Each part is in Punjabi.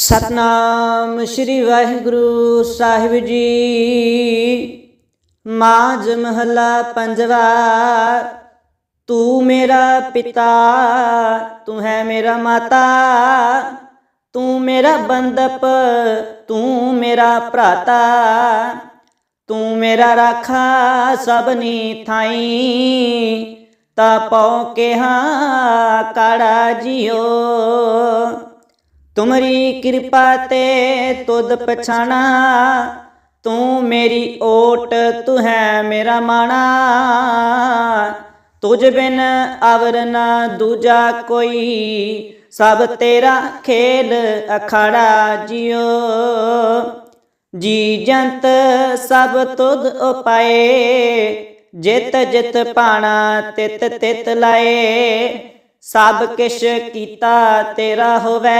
ਸਤਨਾਮ ਸ੍ਰੀ ਵਾਹਿਗੁਰੂ ਸਾਹਿਬ ਜੀ। ਮਾਝ ਮਹੱਲਾ ਪੰਜਵਾ, ਤੂੰ ਮੇਰਾ ਪਿਤਾ, ਤੂੰ ਹੈ ਮੇਰਾ ਮਾਤਾ, ਤੂੰ ਮੇਰਾ ਬੰਦਪ, ਤੂੰ ਮੇਰਾ ਭਰਾਤਾ, ਤੂੰ ਮੇਰਾ ਰਾਖਾ ਸਭਨੀ ਥਾਈ। ਤਾ ਪਉ ਹਾਂ ਕਾੜਾ ਜਿਓ ਤੁਮਰੀ ਕਿਰਪਾ ਤੇ ਤੁਧ ਪਛਾਣਾ। ਤੂੰ ਮੇਰੀ ਓਟ, ਤੂੰ ਹੈ ਮੇਰਾ ਮਾਣਾ। ਤੁਝ ਬਿਨ ਅਵਰ ਨਾ ਦੂਜਾ ਕੋਈ। ਸਭ ਤੇਰਾ ਖੇਲ ਅਖਾੜਾ ਜਿਓ ਜੀ ਜੰਤ ਸਭ ਤੁਧ ਉਪਾਏ। ਜਿਤ ਜਿਤ ਪਾਣਾ, ਤਿਤ ਤਿਤ ਲਾਏ। ਸਭ ਕਿਛ ਕੀਤਾ ਤੇਰਾ ਹੋਵੇ,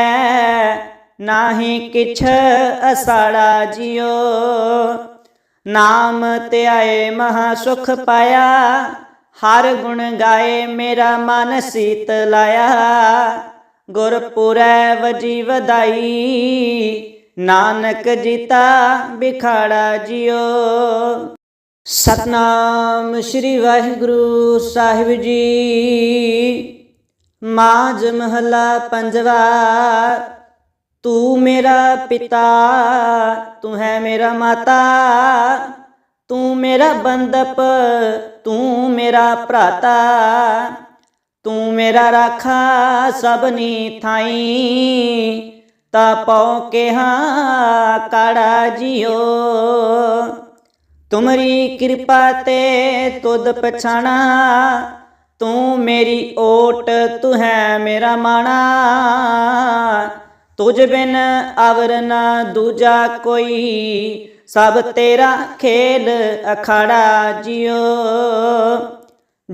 ਨਾਹੀ ਕਿਛ ਅਸਾੜਾ ਜਿਓ ਨਾਮ ਧਿਆਏ ਮਹਾ ਸੁਖ ਪਾਇਆ, ਹਰ ਗੁਣ ਗਾਏ ਮੇਰਾ ਮਨ ਸੀਤ ਲਾਇਆ। ਗੁਰਪੁਰੈ ਵਜੀ ਵਧਾਈ, ਨਾਨਕ ਜੀਤਾ ਬਿਖਾੜਾ ਜਿਓ ਸਤਨਾਮ ਸ੍ਰੀ ਵਾਹਿਗੁਰੂ ਸਾਹਿਬ ਜੀ। ਮਾਝ ਮਹੱਲਾ ਪੰਜਵਾ, ਤੂੰ ਮੇਰਾ ਪਿਤਾ, ਤੂੰ ਹੈ ਮੇਰਾ ਮਾਤਾ, ਤੂੰ ਮੇਰਾ ਬੰਦਪ ਤੂੰ ਮੇਰਾ ਭਰਾਤਾ, ਤੂੰ ਮੇਰਾ ਰਾਖਾ ਸਭਨੀ ਥਾਈ, ਤਾ ਪਉ ਕਿਹਾ ਕਾੜਾ ਜਿਓ ਤੁਮਰੀ ਕਿਰਪਾ ਤੇ ਤੁਧ ਪਛਾਣਾ ਤੂੰ ਮੇਰੀ ਓਟ, ਤੂੰ ਹੈ ਮੇਰਾ ਮਾਣਾ। ਤੁਝ ਬਿਨ ਅਵਰ ਨਾ ਦੂਜਾ ਕੋਈ। ਸਭ ਤੇਰਾ ਖੇਲ ਅਖਾੜਾ ਜਿਓ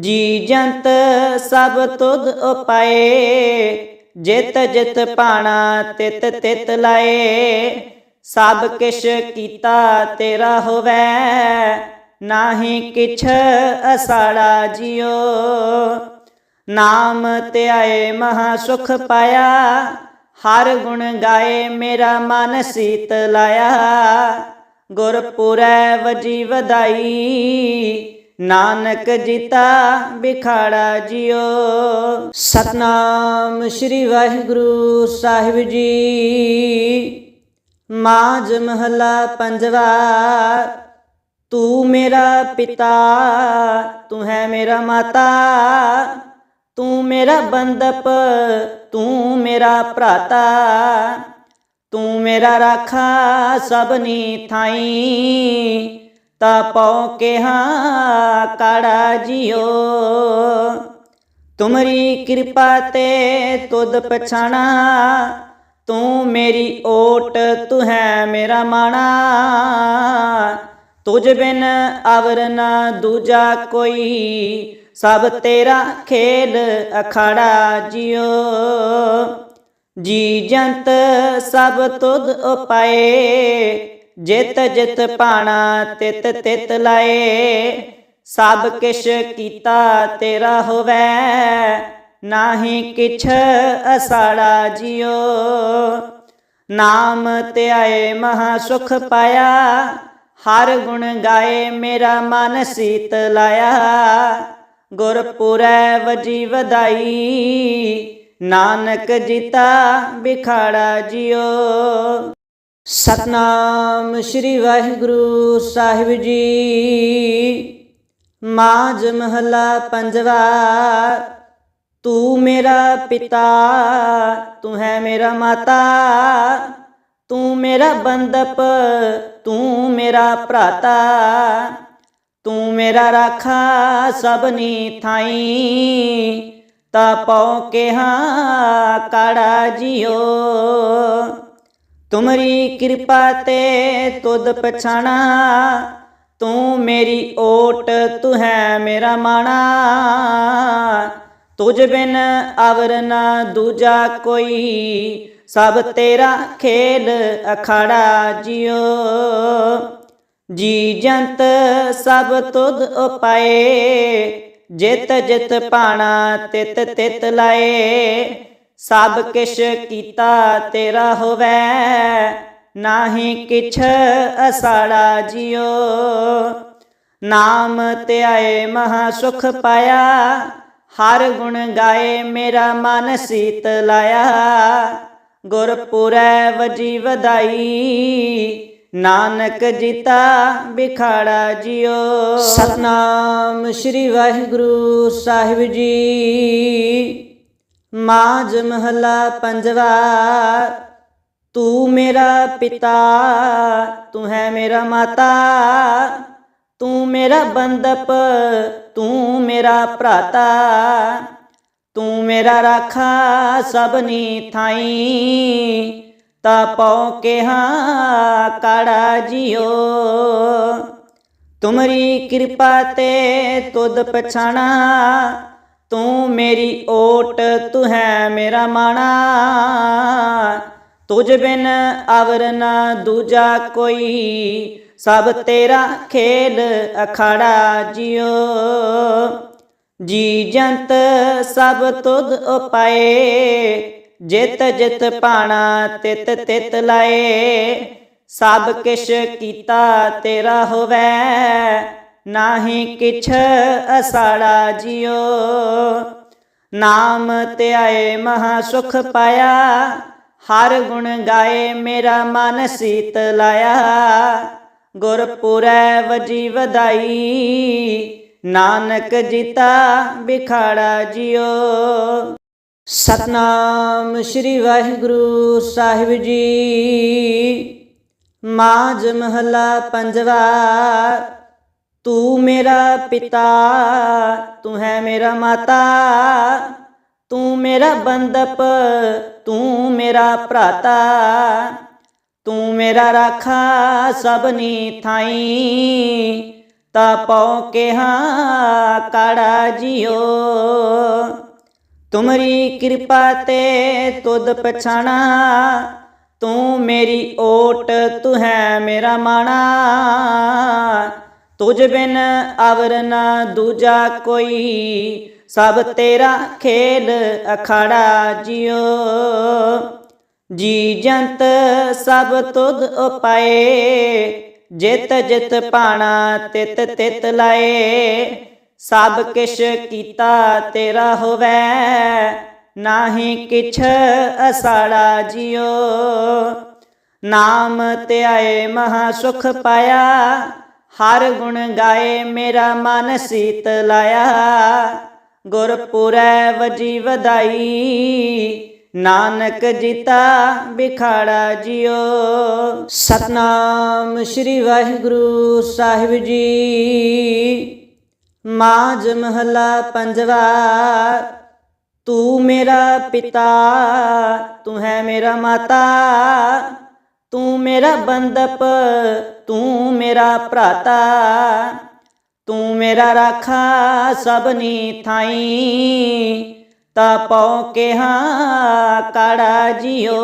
ਜੀ ਜੰਤ ਸਭ ਤੁਧ ਉਪਾਏ। ਜਿਤ ਜਿਤ ਪਾਣਾ ਤਿਤ ਤਿਤ ਲਾਏ। ਸਭ ਕਿਛ ਕੀਤਾ ਤੇਰਾ ਹੋਵੇ। ਨਾਹੀ ਕਿਛ ਅਸਾੜਾ ਜਿਓ ਨਾਮ ਧਿਆਏ ਮਹਾ ਸੁਖ ਪਾਇਆ। ਹਰ ਗੁਣ ਗਾਏ ਮੇਰਾ ਮਨ ਸੀਤ ਲਾਇਆ। ਗੁਰਪੁਰੈ ਵਜੀ ਵਧਾਈ। ਨਾਨਕ ਜੀਤਾ ਬਿਖਾੜਾ ਜਿਓ ਸਤਨਾਮ ਸ੍ਰੀ ਵਾਹਿਗੁਰੂ ਸਾਹਿਬ ਜੀ। ਮਾਝ ਮਹੱਲਾ ਪੰਜਵਾ। ਤੂੰ ਮੇਰਾ ਪਿਤਾ, ਤੂੰ ਹੈ ਮੇਰਾ ਮਾਤਾ, ਤੂੰ ਮੇਰਾ ਬੰਦਪ, ਤੂੰ ਮੇਰਾ ਭਰਾਤਾ, ਤੂੰ ਮੇਰਾ ਰਾਖਾ ਸਭਨੀ ਥਾਈ, ਤਾ ਪਉ ਕਿਹਾ ਕਾੜਾ ਜਿਓ। ਤੁਮਰੀ ਕਿਰਪਾ ਤੇ ਤੁਧ ਪਛਾਣਾ, ਤੂੰ ਮੇਰੀ ਓਟ, ਤੂੰ ਹੈ ਮੇਰਾ ਮਾਣਾ। ਤੁਝ ਬਿਨ ਅਵਰ ਨਾ ਦੂਜਾ ਕੋਈ, ਸਭ ਤੇਰਾ ਖੇਲ ਅਖਾੜਾ ਜਿਓ ਜੀ ਜੰਤ ਸਭ ਤੁਧ ਉਪਾਏ, ਜਿਤ ਜਿਤ ਪਾਣਾ ਤਿਤ ਤਿਤ ਲਾਏ। ਸਭ ਕਿਛ ਕੀਤਾ ਤੇਰਾ ਹੋਵੇ, ਨਾਹੀ ਕਿਛ ਅਸਾੜਾ ਜਿਓ ਨਾਮ ਧਿਆਏ ਮਹਾ ਸੁਖ ਪਾਇਆ ਹਰ ਗੁਣ ਗਾਏ ਮੇਰਾ ਮਨ ਸੀਤ ਲਾਇਆ। ਗੁਰਪੁਰੈ ਵਜੀ ਵਧਾਈ, ਨਾਨਕ ਜੀਤਾ ਬਿਖਾੜਾ ਜਿਓ ਸਤਨਾਮ ਸ੍ਰੀ ਵਾਹਿਗੁਰੂ ਸਾਹਿਬ ਜੀ। ਮਾਝ ਮਹੱਲਾ ਪੰਜਵਾ, ਤੂੰ ਮੇਰਾ ਪਿਤਾ, ਤੂੰ ਹੈ ਮੇਰਾ ਮਾਤਾ। ਤੂੰ ਮੇਰਾ ਬੰਦਪ, ਤੂੰ ਮੇਰਾ ਭਰਾਤਾ, ਤੂੰ ਮੇਰਾ ਰਾਖਾ ਸਭਨੀ ਥਾਈ। ਤਾ ਪਉ ਕਿਹਾ, ਕਾੜਾ ਜਿਓ। ਤੁਮਰੀ ਕਿਰਪਾ ਤੇ ਤੁਧ ਪਛਾਣਾ, ਤੂੰ ਮੇਰੀ ਓਟ, ਤੂੰ ਹੈ ਮੇਰਾ ਮਾਣਾ। ਤੁਝ ਬਿਨ ਅਵਰ ਨਾ ਦੂਜਾ ਕੋਈ ਸਭ ਤੇਰਾ ਖੇਲ ਅਖਾੜਾ ਜਿਓ ਜੀ ਜੰਤ ਸਭ ਤੁਧ ਉਪਾਏ। ਜਿਤ ਜਿਤ ਪਾਣਾ ਤਿਤ ਤਿਤ ਲਾਏ। ਸਭ ਕਿਛ ਕੀਤਾ ਤੇਰਾ ਹੋਵੇ। ਨਾਹੀ ਕਿਛ ਅਸਾੜਾ ਜਿਉ। ਨਾਮ ਧਿਆਏ ਮਹਾ ਸੁਖ ਪਾਇਆ। ਹਰ ਗੁਣ ਗਾਏ ਮੇਰਾ ਮਨ ਸੀਤ ਲਾਇਆ। ਗੁਰਪੁਰੈ ਵਜੀ ਵਧਾਈ, ਨਾਨਕ ਜੀਤਾ ਬਿਖਾੜਾ ਜਿਓ ਸਤਨਾਮ ਸ੍ਰੀ ਵਾਹਿਗੁਰੂ ਸਾਹਿਬ ਜੀ। ਮਾਝ ਮਹਲਾ ਪੰਜਵਾ, ਤੂੰ ਮੇਰਾ ਪਿਤਾ, ਤੂੰ ਹੈ ਮੇਰਾ ਮਾਤਾ। ਤੂੰ ਮੇਰਾ ਬੰਦਪ ਤੂੰ ਮੇਰਾ ਭਰਾਤਾ। ਤੂੰ ਮੇਰਾ ਰਾਖਾ ਸਭਨੀ ਥਾਈ। ਤਾ ਪਉ ਕਿਹਾ, ਕਾੜਾ ਜਿਉ ਤੁਮਰੀ ਕਿਰਪਾ ਤੇ ਤੁਧ ਪਛਾਣਾ। ਤੂੰ ਮੇਰੀ ਓਟ, ਤੂੰ ਹੈ ਮੇਰਾ ਮਾਣਾ। ਤੁਝ ਬਿਨ ਅਵਰ ਨਾ ਦੂਜਾ ਕੋਈ। ਸਭ ਤੇਰਾ ਖੇਲ ਅਖਾੜਾ ਜਿਉ ਜੀ ਜੰਤ ਸਭ ਤੁਧ ਉਪਾਏ, ਜਿਤ ਜਿਤ ਪਾਣਾ ਤਿਤ ਤਿਤ ਲਾਏ। ਸਭ ਕਿਛ ਕੀਤਾ ਤੇਰਾ ਹੋਵੇ, ਨਾਹੀ ਕਿਛ ਅਸਾੜਾ ਜਿਉ। ਨਾਮ ਧਿਆਏ ਮਹਾ ਸੁਖ ਪਾਇਆ, ਹਰ ਗੁਣ ਗਾਏ ਮੇਰਾ ਮਨ ਸੀਤ ਲਾਇਆ। ਗੁਰਪੁਰੈ ਵਜੀ ਵਧਾਈ ਨਾਨਕ ਜੀਤਾ ਬਿਖਾੜਾ ਜਿਓ। ਸਤਨਾਮ ਸ੍ਰੀ ਵਾਹਿਗੁਰੂ ਸਾਹਿਬ ਜੀ। ਮਾਝ ਮਹਲਾ ਪੰਜਵਾ, ਤੂੰ ਮੇਰਾ ਪਿਤਾ, ਤੂੰ ਹੈ ਮੇਰਾ ਮਾਤਾ, ਤੂੰ ਮੇਰਾ ਬੰਦਪ, ਤੂੰ ਮੇਰਾ ਭਰਾਤਾ, ਤੂੰ ਮੇਰਾ ਰਾਖਾ ਸਭਨੀ ਥਾਈ। ਤਾ ਪਉ ਕਿਹਾ, ਕਾੜਾ ਜਿਓ ਤੁਮਰੀ ਕਿਰਪਾ ਤੇ ਤੁਧ ਪਛਾਣਾ, ਤੂੰ ਮੇਰੀ ਓਟ, ਤੂੰ ਹੈ ਮੇਰਾ ਮਾਣਾ। ਤੁਝ ਬਿਨ ਅਵਰ ਨਾ ਦੂਜਾ ਕੋਈ, ਸਭ ਤੇਰਾ ਖੇਲ ਅਖਾੜਾ ਜਿਓ ਜੀ ਜੰਤ ਸਭ ਤੁਧ ਉਪਾਏ ਜਿਤ ਜਿਤ ਪਾਣਾ ਤਿਤ ਤਿਤ ਲਾਏ। ਸਭ ਕਿਛ ਕੀਤਾ ਤੇਰਾ ਹੋਵੇ, ਨਾਹੀ ਕਿਛ ਅਸਾੜਾ ਜਿਉ। ਨਾਮ ਧਿਆਏ ਮਹਾ ਸੁਖ ਪਾਇਆ, ਹਰ ਗੁਣ ਗਾਏ ਮੇਰਾ ਮਨ ਸੀਤ ਲਾਇਆ। ਗੁਰਪੁਰੈ ਵਜੀ ਵਧਾਈ ਨਾਨਕ ਜੀਤਾ ਬਿਖਾੜਾ ਜਿਓ। ਸਤਨਾਮ ਸ੍ਰੀ ਵਾਹਿਗੁਰੂ ਸਾਹਿਬ ਜੀ। ਮਾਝ ਮਹਲਾ ਪੰਜਵਾ, ਤੂੰ ਮੇਰਾ ਪਿਤਾ, ਤੂੰ ਹੈ ਮੇਰਾ ਮਾਤਾ, ਤੂੰ ਮੇਰਾ ਬੰਦਪ ਤੂੰ ਮੇਰਾ ਭਰਾਤਾ, ਤੂੰ ਮੇਰਾ ਰਾਖਾ ਸਭਨੀ ਥਾਈ। ਤਾ ਪਉ ਕਿਹਾ, ਕਾੜਾ ਜਿਓ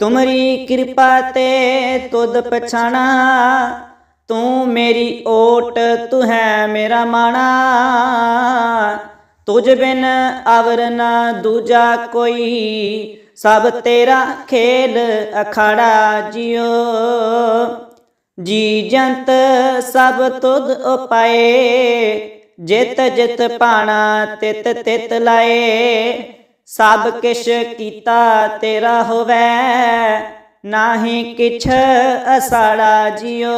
ਤੁਮਰੀ ਕਿਰਪਾ ਤੇ ਤੁਧ ਪਛਾਣਾ, ਤੂੰ ਮੇਰੀ ਓਟ, ਤੂੰ ਹੈ ਮੇਰਾ ਮਾਣਾ। ਤੁਝ ਬਿਨ ਅਵਰ ਨਾ ਦੂਜਾ ਕੋਈ, ਸਭ ਤੇਰਾ ਖੇਲ ਅਖਾੜਾ ਜਿਉ। ਜੀ ਜੰਤ ਸਭ ਤੁਧ ਉਪਾਏ ਜਿਤ ਜਿਤ ਪਾਣਾ ਤਿਤ ਤਿਤ ਲਾਏ, ਸਭ ਕਿਛ ਕੀਤਾ ਤੇਰਾ ਹੋਵੇ, ਨਾਹੀ ਕਿਛ ਅਸਾੜਾ ਜਿਉ।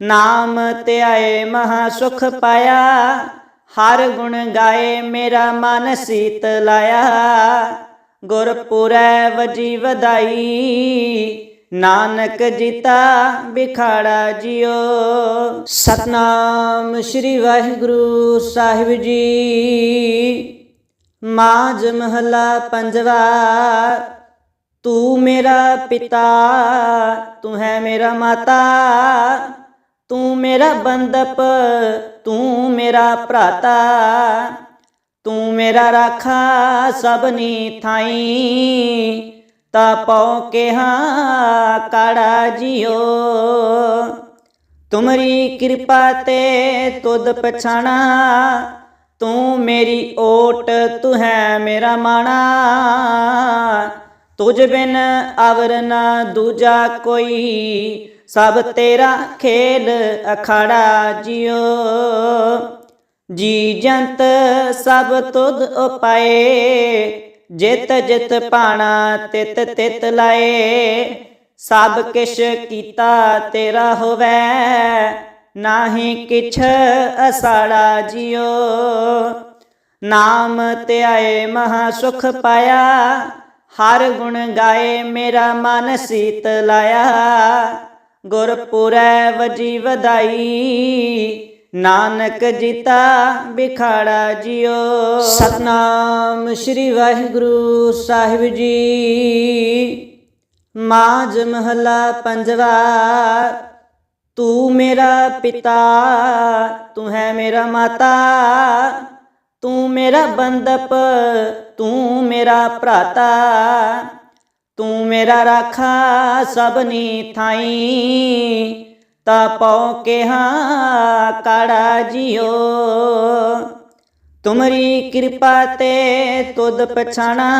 ਨਾਮ ਧਿਆਏ ਮਹਾ ਸੁਖ ਪਾਇਆ, ਹਰ ਗੁਣ ਗਾਏ ਮੇਰਾ ਮਨ ਸੀਤ ਲਾਇਆ। ਗੁਰਪੁਰੈ ਵਜੀ ਵਧਾਈ ਨਾਨਕ ਜੀਤਾ ਬਿਖਾੜਾ ਜਿਓ। ਸਤਨਾਮ ਸ੍ਰੀ ਵਾਹਿਗੁਰੂ ਸਾਹਿਬ ਜੀ। ਮਾਝ ਮਹਲਾ ਪੰਜਵਾ, ਤੂੰ ਮੇਰਾ ਪਿਤਾ, ਤੂੰ ਹੈ ਮੇਰਾ ਮਾਤਾ। ਤੂੰ ਮੇਰਾ ਬੰਦਪ ਤੂੰ ਮੇਰਾ ਭਰਾਤਾ। ਤੂੰ ਮੇਰਾ ਰਾਖਾ ਸਭਨੀ ਥਾਈ। ਤਾ ਪਉ ਕਿਹਾ, ਕਾੜਾ ਜਿਓ ਤੁਮਰੀ ਕਿਰਪਾ ਤੇ ਤੁਧ ਪਛਾਣਾ, ਤੂੰ ਮੇਰੀ ਓਟ, ਤੂੰ ਹੈ ਮੇਰਾ ਮਾਣਾ। ਤੁਝ ਬਿਨ ਅਵਰ ਨਾ ਦੂਜਾ ਕੋਈ, ਸਭ ਤੇਰਾ ਖੇਲ ਅਖਾੜਾ ਜਿਉ। ਜੀ ਜੰਤ ਸਭ ਤੁਧ ਉਪਾਏ ਜਿਤ ਜਿਤ ਪਾਣਾ ਤਿਤ ਤਿਤ ਲਾਏ। ਸਭ ਕਿਛ ਕੀਤਾ ਤੇਰਾ ਹੋਵੇ, ਨਾਹੀ ਕਿਛ ਅਸਾੜਾ ਜਿਉ। ਨਾਮ ਧਿਆਏ ਮਹਾ ਸੁਖ ਪਾਇਆ, ਹਰ ਗੁਣ ਗਾਏ ਮੇਰਾ ਮਨ ਸੀਤ ਲਾਇਆ। ਗੁਰਪੁਰੈ ਵਜੀ ਵਧਾਈ ਨਾਨਕ ਜੀਤਾ ਬਿਖਾੜਾ ਜਿਓ। ਸਤਨਾਮ ਸ੍ਰੀ ਵਾਹਿਗੁਰੂ ਸਾਹਿਬ ਜੀ। ਮਾਝ ਮਹਲਾ ਪੰਜਵਾ, ਤੂੰ ਮੇਰਾ ਪਿਤਾ, ਤੂੰ ਹੈ ਮੇਰਾ ਮਾਤਾ, ਤੂੰ ਮੇਰਾ ਬੰਦਪ ਤੂੰ ਮੇਰਾ ਭਰਾਤਾ, ਤੂੰ ਮੇਰਾ ਰਾਖਾ ਸਭਨੀ ਥਾਈ। ਤਾ ਪਉ ਕਿਹਾ, ਕਾੜਾ ਜਿਓ ਤੁਮਰੀ ਕਿਰਪਾ ਤੇ ਤੁਧ ਪਛਾਣਾ,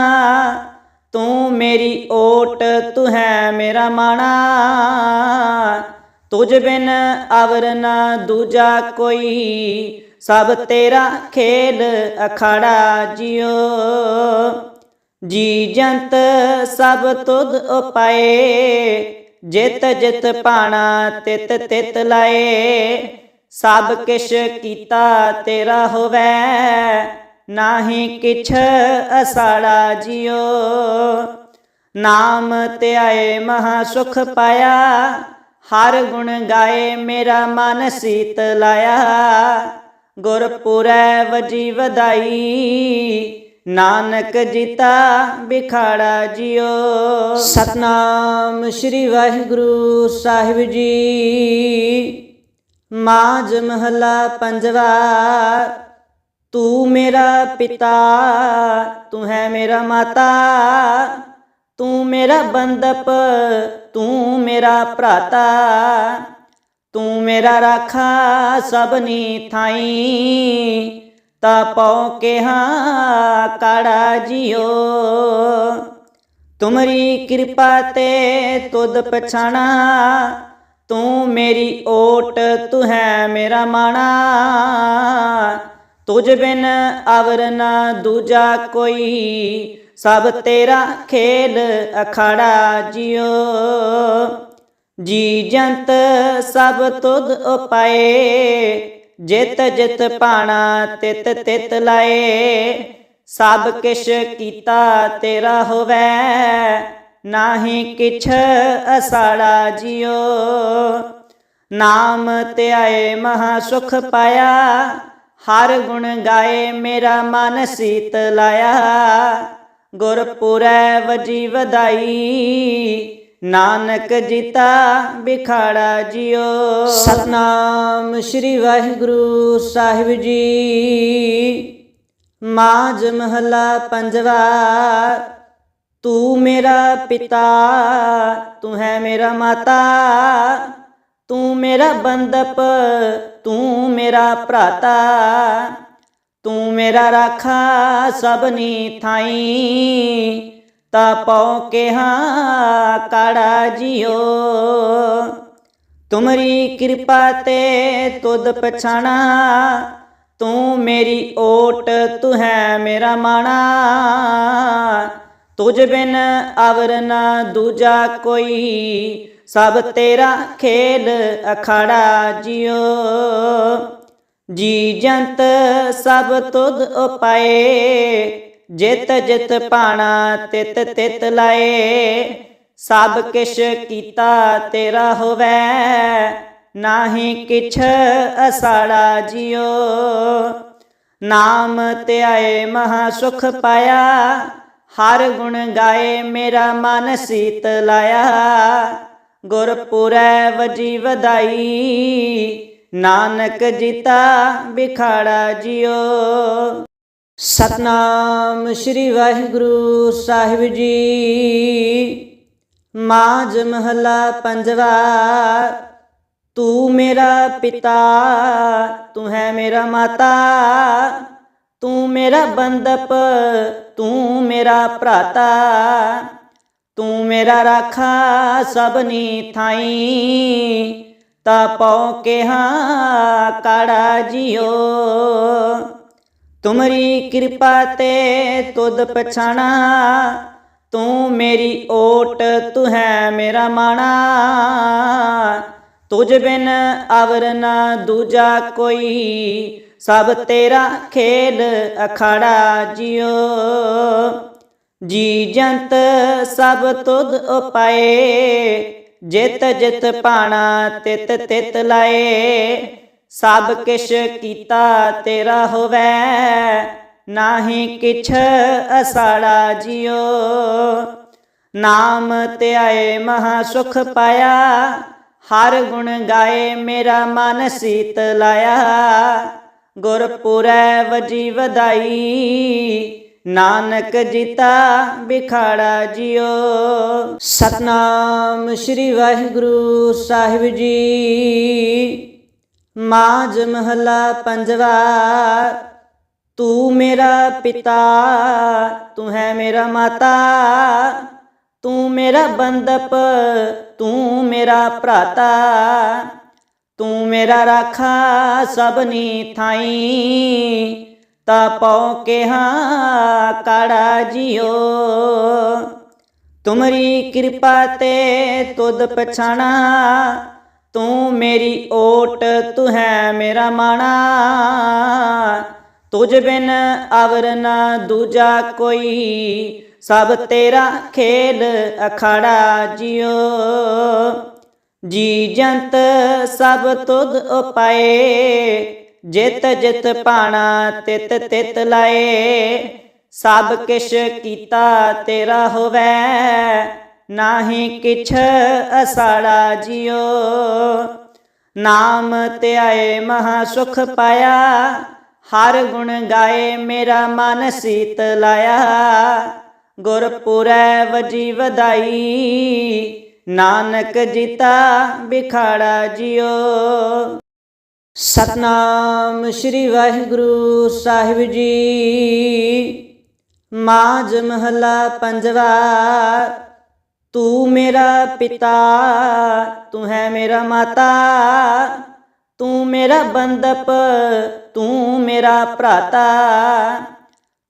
ਤੂੰ ਮੇਰੀ ਓਟ, ਤੂੰ ਹੈ ਮੇਰਾ ਮਾਣਾ। ਤੁਝ ਬਿਨ ਅਵਰ ਨਾ ਦੂਜਾ ਕੋਈ, ਸਭ ਤੇਰਾ ਖੇਲ ਅਖਾੜਾ ਜਿਓ ਜੀ ਜੰਤ ਸਭ ਤੁਧ ਉਪਾਏ ਜਿਤ ਜਿਤ ਪਾਣਾ, ਤਿਤ ਤਿਤ ਲਾਏ। ਸਭ ਕਿਛ ਕੀਤਾ ਤੇਰਾ ਹੋਵੇ, ਨਾਹੀ ਕਿਛ ਅਸਾੜਾ ਜਿਉ। ਨਾਮ ਧਿਆਏ ਮਹਾ ਸੁਖ ਪਾਇਆ, ਹਰ ਗੁਣ ਗਾਏ ਮੇਰਾ ਮਨ ਸੀਤ ਲਾਇਆ। ਗੁਰਪੁਰੈ ਵਜੀ ਵਧਾਈ ਨਾਨਕ ਜੀਤਾ ਬਿਖਾੜਾ ਜਿਉ ਸਤਨਾਮ ਸ੍ਰੀ ਵਾਹਿਗੁਰੂ ਸਾਹਿਬ ਜੀ। ਮਾਝ ਮਹਲਾ ਪੰਜਵਾ, ਤੂੰ ਮੇਰਾ ਪਿਤਾ, ਤੂੰ ਹੈ ਮੇਰਾ ਮਾਤਾ, ਤੂੰ ਮੇਰਾ ਬੰਦਪ ਤੂੰ ਮੇਰਾ ਭਰਾਤਾ, ਤੂੰ ਮੇਰਾ ਰਾਖਾ ਸਭਨੀ ਥਾਈ। ਤਾ ਪਉ ਕਿਹਾ, ਕਾੜਾ ਜਿਓ ਤੁਮਰੀ ਕਿਰਪਾ ਤੇ ਤੁਧ ਪਛਾਣਾ, ਤੂੰ ਮੇਰੀ ਓਟ, ਤੂੰ ਹੈ ਮੇਰਾ ਮਾਣਾ। ਤੁਝ ਬਿਨ ਅਵਰ ਨਾ ਦੂਜਾ ਕੋਈ, ਸਭ ਤੇਰਾ ਖੇਲ ਅਖਾੜਾ ਜਿਓ ਜੀ ਜੰਤ ਸਭ ਤੁਧ ਉਪਾਏ ਜਿਤ ਜਿਤ ਪਾਣਾ ਤਿਤ ਤਿਤ ਲਾਏ, ਸਭ ਕਿਛ ਕੀਤਾ ਤੇਰਾ ਹੋਵੇ, ਨਾਹੀ ਕਿਛ ਅਸਾੜਾ ਜਿਉ। ਨਾਮ ਧਿਆਏ ਮਹਾ ਸੁਖ ਪਾਇਆ, ਹਰ ਗੁਣ ਗਾਏ ਮੇਰਾ ਮਨ ਸੀਤ ਲਾਇਆ। ਗੁਰਪੁਰੈ ਵਜੀ ਵਧਾਈ ਨਾਨਕ ਜੀਤਾ ਬਿਖਾੜਾ ਜਿਓ। ਸਤਨਾਮ ਸ੍ਰੀ ਵਾਹਿਗੁਰੂ ਸਾਹਿਬ ਜੀ। ਮਾਝ ਮਹਲਾ ਪੰਜਵਾ, ਤੂੰ ਮੇਰਾ ਪਿਤਾ, ਤੂੰ ਹੈ ਮੇਰਾ ਮਾਤਾ, ਤੂੰ ਮੇਰਾ ਬੰਦਪ ਤੂੰ ਮੇਰਾ ਭਰਾਤਾ, ਤੂੰ ਮੇਰਾ ਰਾਖਾ ਸਭਨੀ ਥਾਈ। ਤਾ ਪਉ ਕਿਹਾ, ਕਾੜਾ ਜਿਓ ਤੁਮਰੀ ਕਿਰਪਾ ਤੇ ਤੁਧ ਪਛਾਣਾ, ਤੂੰ ਮੇਰੀ ਓਟ, ਤੂੰ ਹੈ ਮੇਰਾ ਮਾਣਾ। ਤੁਝ ਬਿਨ ਅਵਰ ਨਾ ਦੂਜਾ ਕੋਈ, ਸਭ ਤੇਰਾ ਖੇਲ ਅਖਾੜਾ ਜਿਓ ਜੀ ਜੰਤ ਸਭ ਤੁਧ ਉਪਾਏ ਜਿਤ ਜਿਤ ਪਾਣਾ ਤਿਤ ਤਿਤ ਲਾਏ, ਸਭ ਕਿਛ ਕੀਤਾ ਤੇਰਾ ਹੋਵੇ, ਨਾਹੀ ਕਿਛ ਅਸਾੜਾ ਜਿਉ। ਨਾਮ ਧਿਆਏ ਮਹਾ ਸੁਖ ਪਾਇਆ, ਹਰ ਗੁਣ ਗਾਏ ਮੇਰਾ ਮਨ ਸੀਤ ਲਾਇਆ। ਗੁਰਪੁਰੈ ਵਜੀ ਵਧਾਈ, ਨਾਨਕ ਜੀਤਾ ਬਿਖਾੜਾ ਜਿਉ। ਸਤਨਾਮ ਸ੍ਰੀ ਵਾਹਿਗੁਰੂ ਸਾਹਿਬ ਜੀ। ਮਾਝ ਮਹਲਾ ਪੰਜਵਾ, ਤੂੰ ਮੇਰਾ ਪਿਤਾ, ਤੂੰ ਹੈ ਮੇਰਾ ਮਾਤਾ, ਤੂੰ ਮੇਰਾ ਬੰਦਪ ਤੂੰ ਮੇਰਾ ਭਰਾਤਾ, ਤੂੰ ਮੇਰਾ ਰਾਖਾ ਸਭਨੀ ਥਾਈ। ਤਾ ਪਉ ਕਿਹਾ, ਕਾੜਾ ਜਿਓ। ਤੁਮਰੀ ਕਿਰਪਾ ਤੇ ਤੁਧ ਪਛਾਣਾ, ਤੂੰ ਮੇਰੀ ਓਟ, ਤੂੰ ਹੈ ਮੇਰਾ ਮਾਣਾ। ਤੁਝ ਬਿਨ ਅਵਰ ਨਾ ਦੂਜਾ ਕੋਈ, ਸਭ ਤੇਰਾ ਖੇਲ ਅਖਾੜਾ ਜਿਓ ਜੀ ਜੰਤ ਸਭ ਤੁਧ ਉਪਾਏ, ਜਿਤ ਜਿਤ ਪਾਣਾ ਤਿਤ ਤਿਤ ਲਾਏ। ਸਭ ਕਿਛ ਕੀਤਾ ਤੇਰਾ ਹੋਵੇ, ਨਾਹੀ ਕਿਛ ਅਸਾੜਾ ਜਿਓ ਨਾਮ ਧਿਆਏ ਮਹਾ ਸੁਖ ਪਾਇਆ, ਹਰ ਗੁਣ ਗਾਏ ਮੇਰਾ ਮਨ ਸੀਤ ਲਾਇਆ। ਗੁਰਪੁਰੈ ਵਜੀ ਵਧਾਈ, ਨਾਨਕ ਜੀਤਾ ਬਿਖਾੜਾ ਜਿਓ ਸਤਨਾਮ ਸ੍ਰੀ ਵਾਹਿਗੁਰੂ ਸਾਹਿਬ ਜੀ। ਮਾਝ ਮਹਲਾ ਪੰਜਵਾ, ਤੂੰ ਮੇਰਾ ਪਿਤਾ, ਤੂੰ ਹੈ ਮੇਰਾ ਮਾਤਾ, ਤੂੰ ਮੇਰਾ ਬੰਦਪ, ਤੂੰ ਮੇਰਾ ਭਰਾਤਾ, ਤੂੰ ਮੇਰਾ ਰਾਖਾ ਸਭਨੀ ਥਾਈ, ਤਾ ਪਉ ਕਿਹਾ ਕਾੜਾ ਜਿਓ। ਤੁਮਰੀ ਕਿਰਪਾ ਤੇ ਤੁਧ ਪਛਾਣਾ ਤੂੰ ਮੇਰੀ ਓਟ, ਤੂੰ ਹੈ ਮੇਰਾ ਮਾਣਾ। ਤੁਝ ਬਿਨ ਅਵਰ ਨਾ ਦੂਜਾ ਕੋਈ। ਸਭ ਤੇਰਾ ਖੇਲ ਅਖਾੜਾ ਜਿਓ ਜੀ ਜੰਤ ਸਭ ਤੁਧ ਉਪਾਏ। ਜਿਤ ਜਿਤ ਪਾਣਾ ਤਿਤ ਤਿਤ ਲਾਏ। ਸਭ ਕਿਛ ਕੀਤਾ ਤੇਰਾ ਹੋਵੇ। ਨਾਹੀ ਕਿਛ ਅਸਾੜਾ ਜਿਓ ਨਾਮ ਧਿਆਏ ਮਹਾ ਸੁਖ ਪਾਇਆ। ਹਰ ਗੁਣ ਗਾਏ ਮੇਰਾ ਮਨ ਸੀਤ ਲਾਇਆ। ਗੁਰਪੁਰੈ ਵਜੀ ਵਧਾਈ। ਨਾਨਕ ਜੀਤਾ ਬਿਖਾੜਾ ਜਿਓ ਸਤਨਾਮ ਸ੍ਰੀ ਵਾਹਿਗੁਰੂ ਸਾਹਿਬ ਜੀ। ਮਾਝ ਮਹਲਾ ਪੰਜਵਾ। ਤੂੰ ਮੇਰਾ ਪਿਤਾ, ਤੂੰ ਹੈ ਮੇਰਾ ਮਾਤਾ, ਤੂੰ ਮੇਰਾ ਬੰਦਪ, ਤੂੰ ਮੇਰਾ ਭਰਾਤਾ,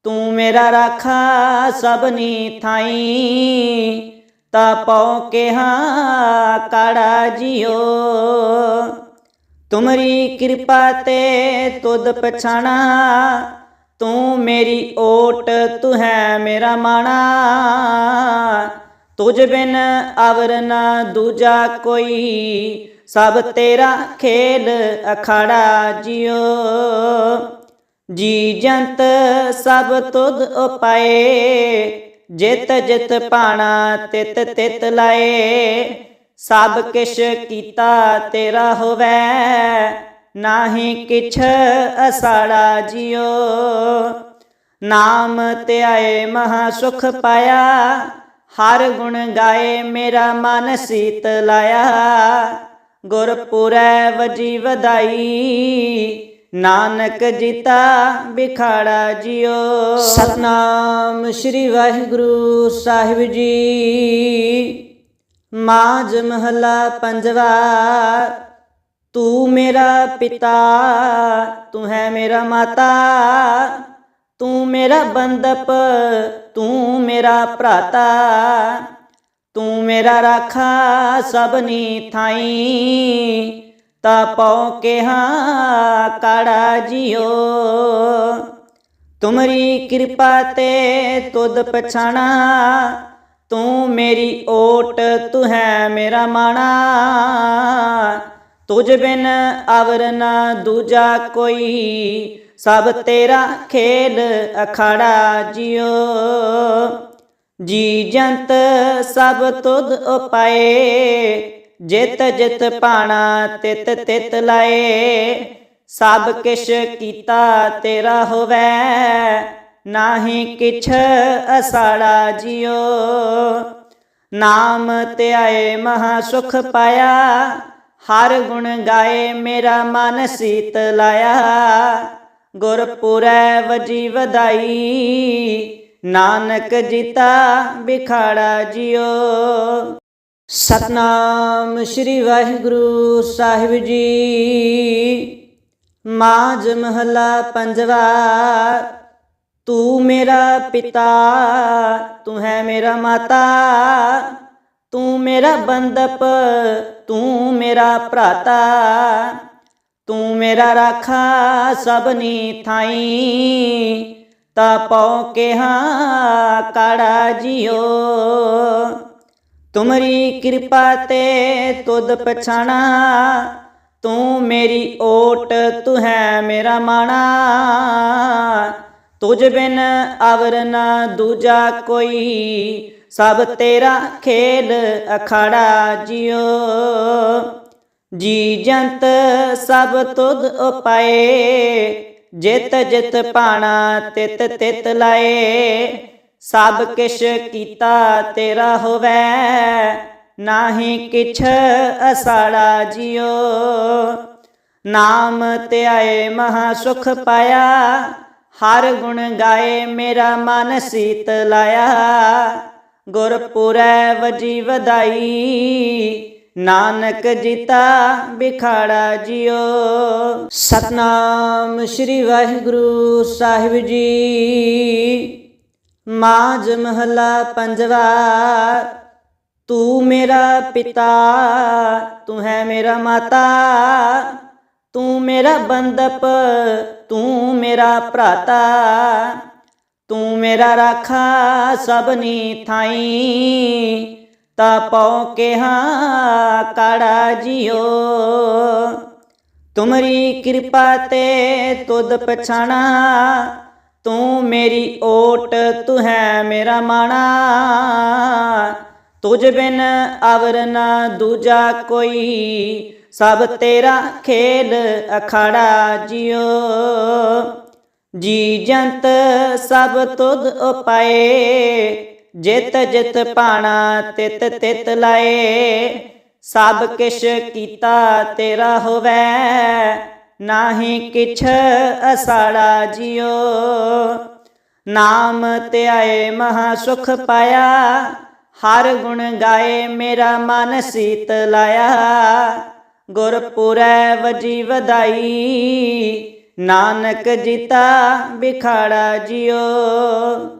ਤੂੰ ਮੇਰਾ ਰਾਖਾ ਸਭਨੀ ਥਾਈ, ਤਾ ਪਉ ਕਿਹਾ ਕਾੜਾ ਜਿਓ ਤੁਮਰੀ ਕਿਰਪਾ ਤੇ ਤੁਧ ਪਛਾਣਾ, ਤੂੰ ਮੇਰੀ ਓਟ, ਤੂੰ ਹੈ ਮੇਰਾ ਮਾਣਾ। ਤੁਝ ਬਿਨ ਅਵਰ ਨਾ ਦੂਜਾ ਕੋਈ, ਸਭ ਤੇਰਾ ਖੇਲ ਅਖਾੜਾ ਜਿਓ ਜੀ ਜੰਤ ਸਭ ਤੁਧ ਉਪਾਏ, ਜਿਤ ਜਿਤ ਪਾਣਾ ਤਿਤ ਤਿਤ ਲਾਏ। ਸਭ ਕਿਛ ਕੀਤਾ ਤੇਰਾ ਹੋਵੇ, ਨਾਹੀ ਕਿਛ ਅਸਾੜਾ ਜਿਓ ਨਾਮ ਧਿਆਏ ਮਹਾ ਸੁਖ ਪਾਇਆ ਹਰ ਗੁਣ ਗਾਏ ਮੇਰਾ ਮਨ ਸੀਤ ਲਾਇਆ। ਗੁਰਪੁਰੈ ਵਜੀ ਵਧਾਈ, ਨਾਨਕ ਜੀਤਾ ਬਿਖਾੜਾ ਜਿਓ ਸਤਨਾਮ ਸ੍ਰੀ ਵਾਹਿਗੁਰੂ ਸਾਹਿਬ ਜੀ। ਮਾਝ ਮਹਲਾ ਪੰਜਵਾ, ਤੂੰ ਮੇਰਾ ਪਿਤਾ, ਤੂੰ ਹੈ ਮੇਰਾ ਮਾਤਾ। ਤੂੰ ਮੇਰਾ ਬੰਦਪ, ਤੂੰ ਮੇਰਾ ਭਰਾਤਾ, ਤੂੰ ਮੇਰਾ ਰਾਖਾ ਸਭਨੀ ਥਾਈ। ਤਾ ਪਉ ਕਿਹਾ, ਕਾੜਾ ਜਿਓ। ਤੁਮਰੀ ਕਿਰਪਾ ਤੇ ਤੁਧ ਪਛਾਣਾ, ਤੂੰ ਮੇਰੀ ਓਟ, ਤੂੰ ਹੈ ਮੇਰਾ ਮਾਣਾ। ਤੁਝ ਬਿਨ ਅਵਰ ਨਾ ਦੂਜਾ ਕੋਈ ਸਭ ਤੇਰਾ ਖੇਲ ਅਖਾੜਾ ਜਿਓ ਜੀ ਜੰਤ ਸਭ ਤੁਧ ਉਪਾਏ। ਜਿਤ ਜਿਤ ਪਾਣਾ ਤਿਤ ਤਿਤ ਲਾਏ। ਸਭ ਕਿਛ ਕੀਤਾ ਤੇਰਾ ਹੋਵੇ। ਨਾਹੀ ਕਿਛ ਅਸਾੜਾ ਜਿਓ ਨਾਮ ਧਿਆਏ ਮਹਾ ਸੁਖ ਪਾਇਆ। ਹਰ ਗੁਣ ਗਾਏ ਮੇਰਾ ਮਨ ਸੀਤ ਲਾਇਆ। ਗੁਰਪੁਰੈ ਵਜੀ ਵਧਾਈ, ਨਾਨਕ ਜੀਤਾ ਬਿਖਾੜਾ ਜਿਓ ਸਤਨਾਮ ਸ੍ਰੀ ਵਾਹਿਗੁਰੂ ਸਾਹਿਬ ਜੀ। ਮਾਝ ਮਹਲਾ ਪੰਜਵਾ, ਤੂੰ ਮੇਰਾ ਪਿਤਾ, ਤੂੰ ਹੈ ਮੇਰਾ ਮਾਤਾ। ਤੂੰ ਮੇਰਾ ਬੰਦਪ ਤੂੰ ਮੇਰਾ ਭਰਾਤਾ। ਤੂੰ ਮੇਰਾ ਰਾਖਾ ਸਭਨੀ ਥਾਈ। ਤਾ ਪਉ ਕਿਹਾ, ਕਾੜਾ ਜਿਓ। ਤੁਮਰੀ ਕਿਰਪਾ ਤੇ ਤੁਧ ਪਛਾਣਾ। ਤੂੰ ਮੇਰੀ ਓਟ, ਤੂੰ ਹੈ ਮੇਰਾ ਮਾਣਾ। ਤੁਝ ਬਿਨ ਅਵਰ ਨਾ ਦੂਜਾ ਕੋਈ। ਸਭ ਤੇਰਾ ਖੇਲ ਅਖਾੜਾ ਜਿਓ। ਜੀ ਜੰਤ ਸਭ ਤੁਧ ਉਪਾਏ, ਜਿਤ ਜਿਤ ਪਾਣਾ ਤਿਤ ਤਿਤ ਲਾਏ। ਸਭ ਕਿਛ ਕੀਤਾ ਤੇਰਾ ਹੋਵੇ, ਨਾਹੀ ਕਿਛ ਅਸਾੜਾ ਜਿਉ। ਨਾਮ ਧਿਆਏ ਮਹਾ ਸੁਖ ਪਾਇਆ, ਹਰ ਗੁਣ ਗਾਏ ਮੇਰਾ ਮਨ ਸੀਤ ਲਾਇਆ। ਗੁਰਪੁਰੈ ਵਜੀ ਵਧਾਈ ਨਾਨਕ ਜੀਤਾ ਬਿਖਾੜਾ ਜਿਉ ਸਤਨਾਮ ਸ੍ਰੀ ਵਾਹਿਗੁਰੂ ਸਾਹਿਬ ਜੀ। ਮਾਝ ਮਹਲਾ ਪੰਜਵਾ, ਤੂੰ ਮੇਰਾ ਪਿਤਾ, ਤੂੰ ਹੈ ਮੇਰਾ ਮਾਤਾ, ਤੂੰ ਮੇਰਾ ਬੰਦਪ ਤੂੰ ਮੇਰਾ ਭਰਾਤਾ, ਤੂੰ ਮੇਰਾ ਰਾਖਾ ਸਭਨੀ ਥਾਈ। ਤਾ ਪਉ ਕਿਹਾ, ਕਾੜਾ ਜਿਓ ਤੁਮਰੀ ਕਿਰਪਾ ਤੇ ਤੁਧ ਪਛਾਣਾ, ਤੂੰ ਮੇਰੀ ਓਟ, ਤੂੰ ਹੈ ਮੇਰਾ ਮਾਣਾ। ਤੁਝ ਬਿਨ ਅਵਰ ਨਾ ਦੂਜਾ ਕੋਈ, ਸਭ ਤੇਰਾ ਖੇਲ ਅਖਾੜਾ ਜਿਓ ਜੀ ਜੰਤ ਸਭ ਤੁਧ ਉਪਾਏ ਜਿਤ ਜਿਤ ਪਾਣਾ, ਤਿਤ ਤਿਤ ਲਾਏ। ਸਭ ਕਿਛ ਕੀਤਾ ਤੇਰਾ ਹੋਵੇ, ਨਾਹੀ ਕਿਛ ਅਸਾੜਾ ਜਿਉ। ਨਾਮ ਧਿਆਏ ਮਹਾ ਸੁਖ ਪਾਇਆ, ਹਰ ਗੁਣ ਗਾਏ ਮੇਰਾ ਮਨ ਸੀਤ ਲਾਇਆ। ਗੁਰਪੁਰੈ ਵਜੀ ਵਧਾਈ, ਨਾਨਕ ਜੀਤਾ ਬਿਖਾੜਾ ਜਿਉ।